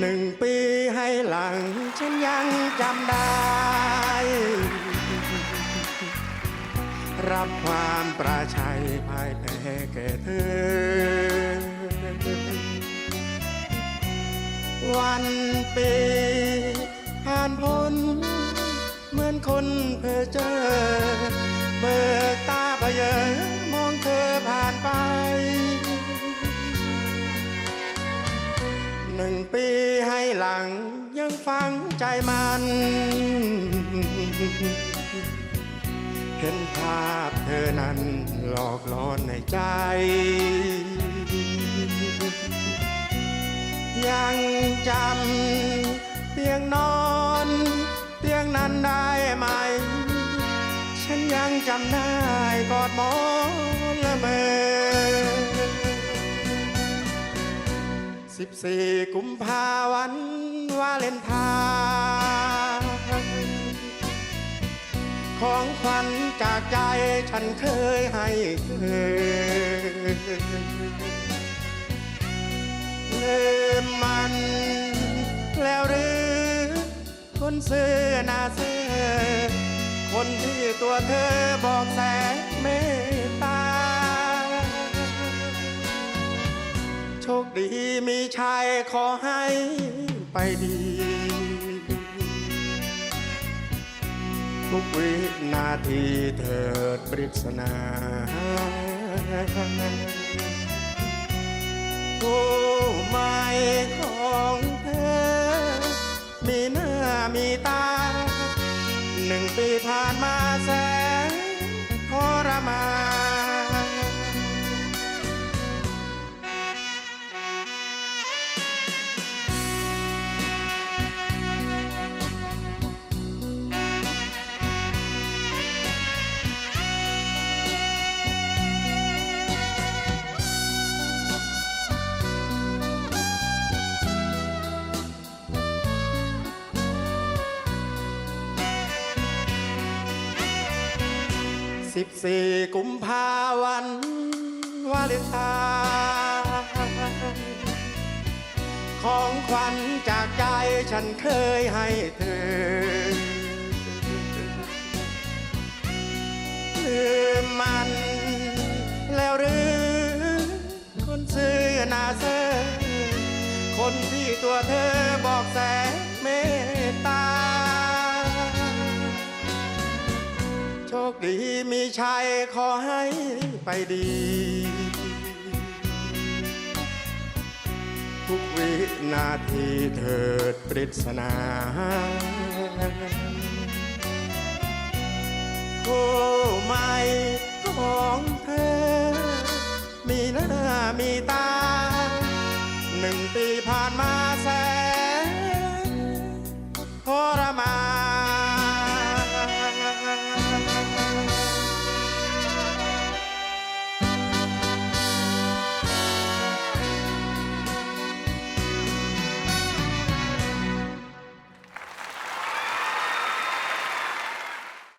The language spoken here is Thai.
หนึ่งปีให้หลัง ฉันยังจำได้ รับความประชัยภายแพ้แก่เธอ วันปี ลังยังฟังใจมัน เห็นภาพเธอนั้นหลอกล่อนในใจ ยังจำเตียงนอน เตียงนั้นได้ไหม ฉันยังจำได้กอดหมอนละเมอ สิบสี่กุมภาวันวาเลนไทน์ของขวัญจากใจฉันเคยให้เธอลืมมัน แล้วหรือ คนเสื้อนาเสื้อคนที่ตัวเธอบอกแสงเม มีชายขอให้ไปดี ทุกวินาทีเถิดปริศนาผู้ใหม่ของเธอ มีหน้ามีตา หนึ่งปีผ่านมา 14 กุมภาวันวาเลนไทน์ของขวัญจากใจฉันเคยให้เธอ ลืมมันแล้วหรือ คนซื้อนาเซอคนที่ตัวเธอบอกแส ขอให้ไปดี ทุกวินาทีเถิดปริศนาผู้ใหม่ของเธอ มีหน้ามีตา หนึ่งปีผ่านมา